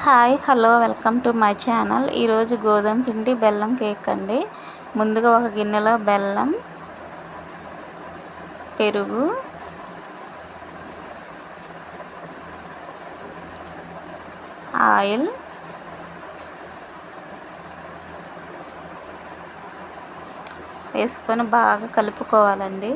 Hi hello welcome to my channel. ఈరోజు గోధుమ పిండి బెల్లం కేక్ అండి. ముందుగా ఒక గిన్నెలో బెల్లం పెరుగు ఆయిల్ వేసుకొని బాగా కలుపుకోవాలండి.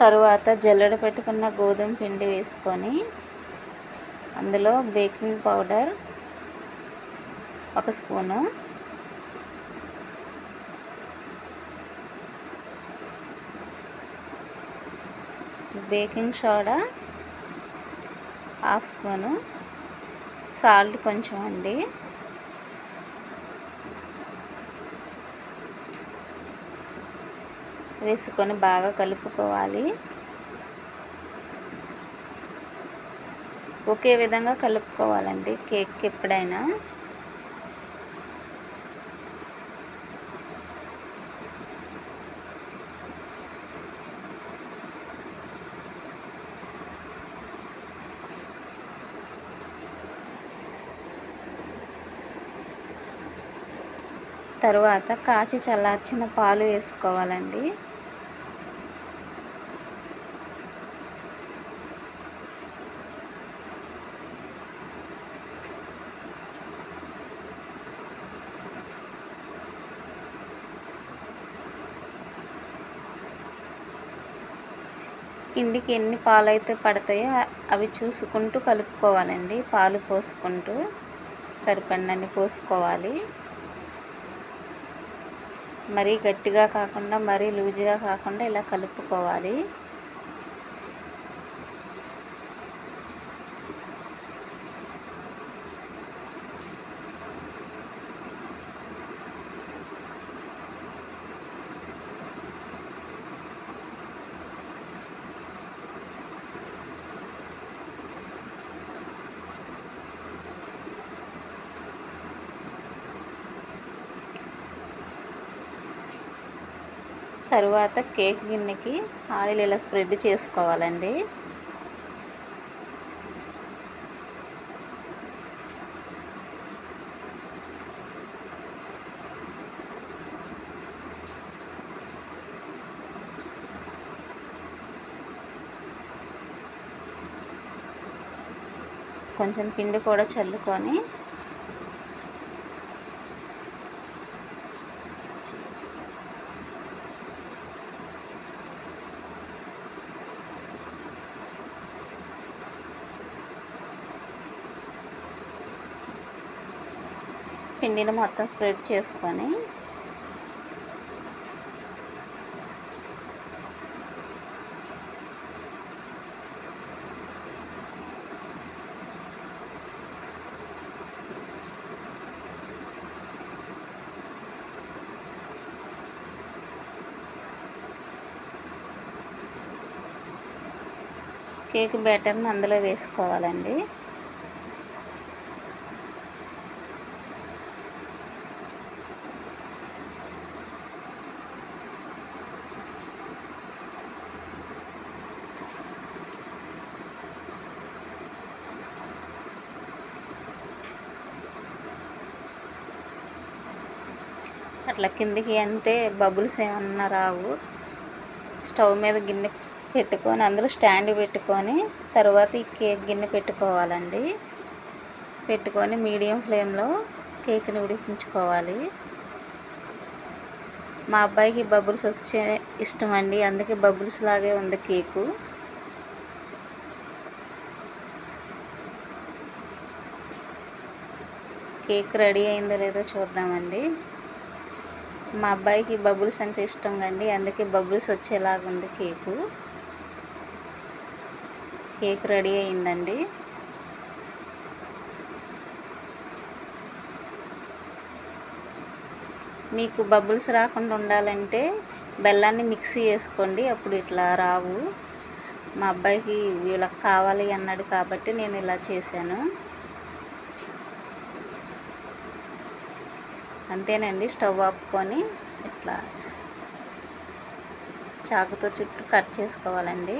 తరువాత జల్లెడ పెట్టుకున్న గోధుమ పిండి వేసుకొని అందులో బేకింగ్ పౌడర్ ఒక spoon. Baking soda half spoon. Salt కొంచెం అండి. వేసుకొని బాగా కలుపుకోవాలి. ఒకే విధంగా కలుపుకోవాలండి కేక్ ఎప్పుడైనా. తరువాత కాచి చల్లార్చిన పాలు వేసుకోవాలండి. పిండికి ఎన్ని పాలు అయితే పడతాయో అవి చూసుకుంటూ కలుపుకోవాలండి. పాలు పోసుకుంటూ సరిపడినన్ని పోసుకోవాలి. మరీ గట్టిగా కాకుండా మరీ లూజుగా కాకుండా ఇలా కలుపుకోవాలి. తరువాత కేక్ గిన్నెకి ఆయిల్ ఇలా స్ప్రెడ్ చేసుకోవాలండి. కొంచెం పిండి కూడా చల్లుకొని పిండిని మొత్తం స్ప్రెడ్ చేసుకొని కేక్ బ్యాటర్ని అందులో వేసుకోవాలండి. అట్లా కిందికి అంటే బబుల్స్ ఏమన్నా రావు. స్టవ్ మీద గిన్నె పెట్టుకొని అందులో స్టాండ్ పెట్టుకొని తర్వాత ఈ కేక్ గిన్నె పెట్టుకోవాలండి. పెట్టుకొని మీడియం ఫ్లేమ్లో కేక్ని ఉడికించుకోవాలి. మా అబ్బాయికి బబుల్స్ వచ్చే ఇష్టం అండి అందుకే బబుల్స్ లాగే ఉంది కేకు. కేక్ రెడీ అయిందో లేదో చూద్దామండి. మా అబ్బాయికి బబుల్స్ అంటే ఇష్టం కండి. అందుకే బబుల్స్ వచ్చేలాగుంది కేకు. కేక్ రెడీ అయిందండి. మీకు బబుల్స్ రాకుండా ఉండాలంటే బెల్లాన్ని మిక్సీ చేసుకోండి. అప్పుడు ఇట్లా రావు. మా అబ్బాయికి వీళ్ళకి కావాలి అన్నాడు కాబట్టి నేను ఇలా చేశాను. అంతేనండి స్టవ్ ఆపుకొని ఇట్లా చాకుతో చుట్టూ కట్ చేసుకోవాలండి.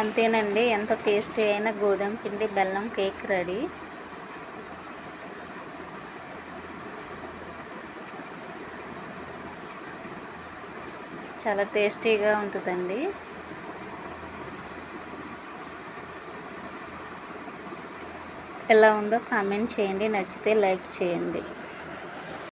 అంతేనండి. ఎంతో టేస్టీ అయిన గోధుమ పిండి బెల్లం కేక్ రెడీ. చాలా టేస్టీగా ఉంటుందండి. ఎలా ఉందో కామెంట్ చేయండి. నచ్చితే లైక్ చేయండి.